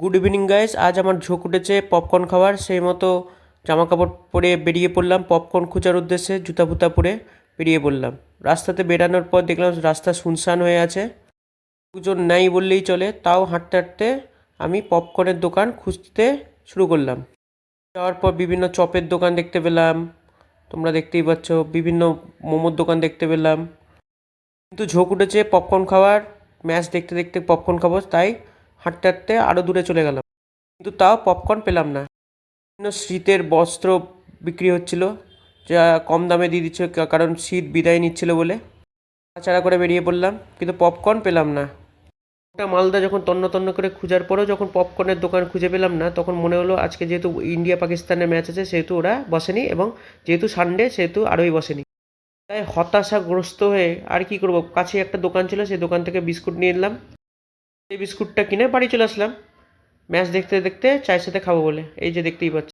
Good evening guys আজ আমার ঝোঁক উঠেছে পপকর্ন খাওয়ার। সেই মতো জামা কাপড় পরে বেরিয়ে পড়লাম। পপকর্ন খোঁজার উদ্দেশ্যে জুতা ফুতা পরে বেরিয়ে পড়লাম। রাস্তাতে বেরানোর পর দেখলাম রাস্তা শুনশান হয়ে আছে। লোকজন নাই বললেই চলে। তাও হাঁটতে হাঁটতে আমি পপকর্নের দোকান খুঁজতে শুরু করলাম। যাওয়ার পর বিভিন্ন চপের দোকান দেখতে পেলাম। তোমরা দেখতেই পাচ্ছ, বিভিন্ন মোমোর দোকান দেখতে পেলাম। কিন্তু ঝোঁক উঠেছে পপকর্ন খাওয়ার। ম্যাচ দেখতে দেখতে পপকর্ন খাব, তাই হাঁটতে হাঁটতে আরও দূরে চলে গেলাম। কিন্তু তাও পপকর্ন পেলাম না। বিভিন্ন শীতের বস্ত্র বিক্রি হচ্ছিল, যা কম দামে দিয়ে দিচ্ছে কারণ শীত বিদায় নিচ্ছিল বলে। তাছাড়া করে বেরিয়ে পড়লাম, কিন্তু পপকর্ন পেলাম না। ওটা মালদা যখন তন্ন তন্ন করে খোঁজার পরেও যখন পপকর্নের দোকান খুঁজে পেলাম না, তখন মনে হলো আজকে যেহেতু ইন্ডিয়া পাকিস্তানের ম্যাচ আছে, সেহেতু ওরা বসেনি এবং যেহেতু সানডে সেহেতু আরোই বসেনি। তাই হতাশাগ্রস্ত হয়ে আর কি করব? কাছে একটা দোকান ছিল, সেই দোকান থেকে বিস্কুট নিয়ে এলাম। এই বিস্কুটটা কিনে বাড়ি চলে আসলাম। ম্যাচ দেখতে দেখতে চায়ের সাথে খাব বলে। এই যে দেখতেই পাচ্ছ।